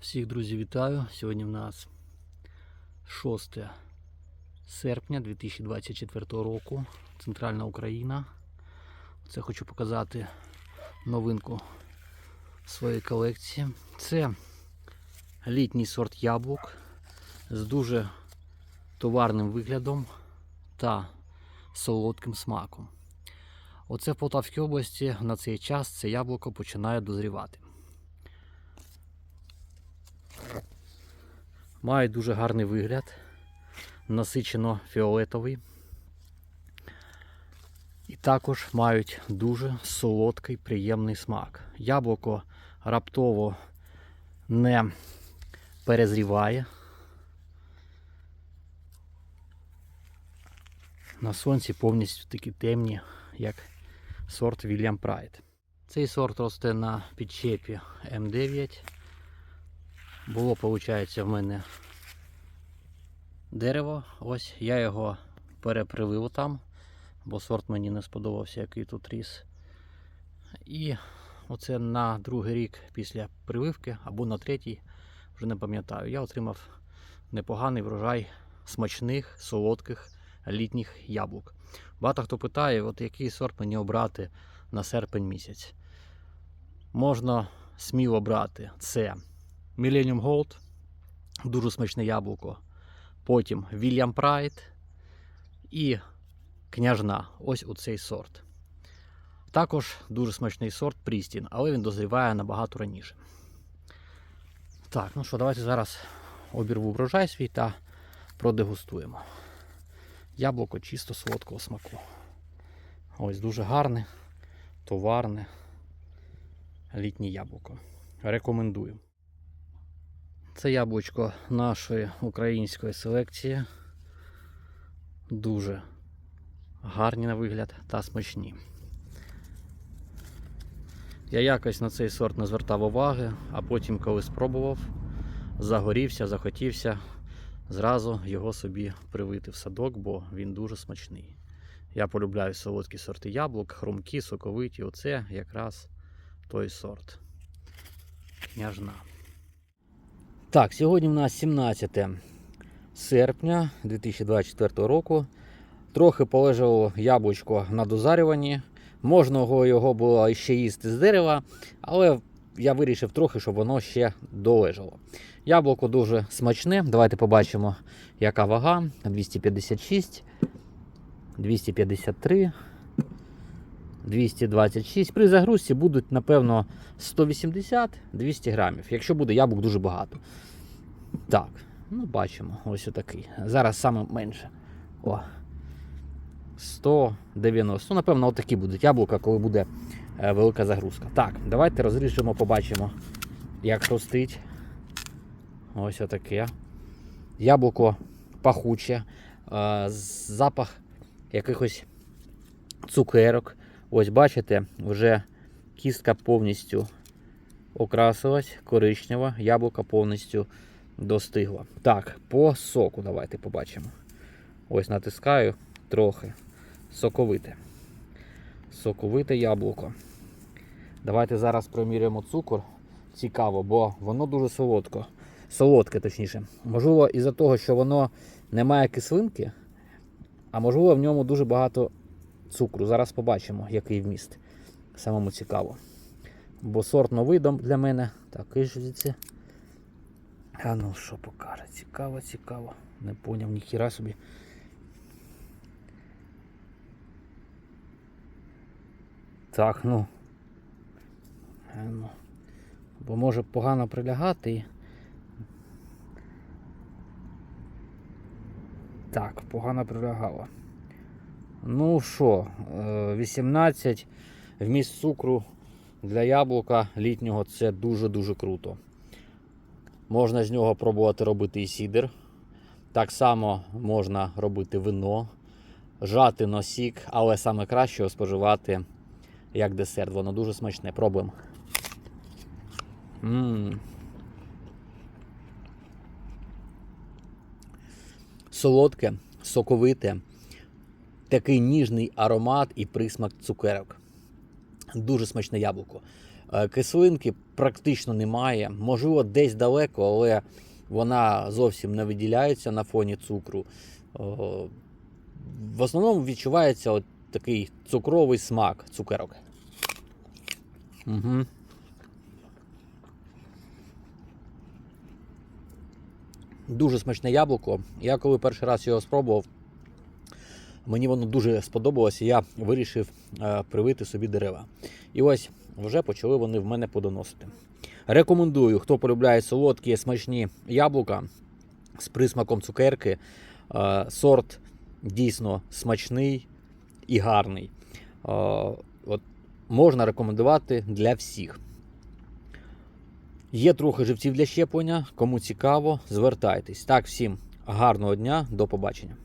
Всіх друзі вітаю. Сьогодні в нас 6 серпня 2024 року. Центральна Україна. Це хочу показати новинку своєї колекції. Це літній сорт яблук з дуже товарним виглядом та солодким смаком. Оце в Полтавській області на цей час це яблуко починає дозрівати. Мають дуже гарний вигляд, насичено фіолетовий. І також мають дуже солодкий, приємний смак. Яблуко раптово не перезріває. На сонці повністю такі темні, як сорт William Pride. Цей сорт росте на підчепі М9. Було, виходить, в мене дерево. Ось я його перепривив там, бо сорт мені не сподобався, який тут ріс. І оце на другий рік після прививки або на третій, вже не пам'ятаю, я отримав непоганий врожай смачних, солодких літніх яблук. Багато хто питає, от який сорт мені обрати на серпень місяць. Можна сміло брати це Millennium Gold, дуже смачне яблуко. Потім William Pride і княжна. Ось у цей сорт. Також дуже смачний сорт Прістін, але він дозріває набагато раніше. Так, ну що, давайте зараз обірву врожай свій та продегустуємо. Яблуко чисто солодкого смаку. Ось дуже гарне, товарне, літнє яблуко. Рекомендую. Це яблучко нашої української селекції. Дуже гарні на вигляд та смачні. Я якось на цей сорт не звертав уваги, а потім, коли спробував, загорівся, захотівся зразу його собі привити в садок, бо він дуже смачний. Я полюбляю солодкі сорти яблук, хрумкі, соковиті. Оце якраз той сорт. Княжна. Так, сьогодні в нас 17 серпня 2024 року. Трохи полежало яблучко на дозарюванні. Можна його- було ще їсти з дерева, але я вирішив трохи, щоб воно ще долежало. Яблуко дуже смачне. Давайте побачимо, яка вага. 256, 253, 226. При загрузці будуть, напевно, 180-200 грамів, якщо буде яблук дуже багато. Так, ну бачимо, ось отакий. Зараз саме менше. О. 190. Ну, напевно, отакі будуть яблука, коли буде е, велика загрузка. Так, давайте розріжемо, побачимо, як хрустить. Ось отаке. Яблуко пахуче, е, запах якихось цукерок. Ось бачите, вже кістка повністю окрасилась, коричнева, яблуко повністю достигло. Так, по соку давайте побачимо. Ось натискаю трохи. Соковите. Соковите яблуко. Давайте зараз проміряємо цукор. Цікаво, бо воно дуже солодко. Солодке, точніше. Можливо, із-за того, що воно не має кислинки, а можливо, в ньому дуже багато цукру. Зараз побачимо, який вміст. Самому цікаво. Бо сорт новий для мене. Так, і ж звідси. А ну що покаже? Цікаво, цікаво. Не поняв ніхіра собі. Так, ну. Е, ну. Бо може погано прилягати. Так, погано прилягало. Ну що, е, 18 вміст цукру для яблука літнього це дуже-дуже круто. Можна з нього пробувати робити і сідер. Так само можна робити вино, жати носік, але саме краще його споживати як десерт. Воно дуже смачне. Пробуємо. М. Солодке, соковите, такий ніжний аромат і присмак цукерок. Дуже смачне яблуко. Е, Кислинки практично немає. Можливо, десь далеко, але вона зовсім не виділяється на фоні цукру. Е, В основному відчувається от такий цукровий смак цукерок. Угу. Дуже смачне яблуко. Я коли перший раз його спробував, мені воно дуже сподобалося, я вирішив е, привити собі дерева. І ось вже почали вони в мене подоносити. Рекомендую, хто полюбляє солодкі, смачні яблука з присмаком цукерки. Е, сорт дійсно смачний і гарний. Е, от, можна рекомендувати для всіх. Є трохи живців для щеплення. Кому цікаво, звертайтесь. Так, всім гарного дня, до побачення.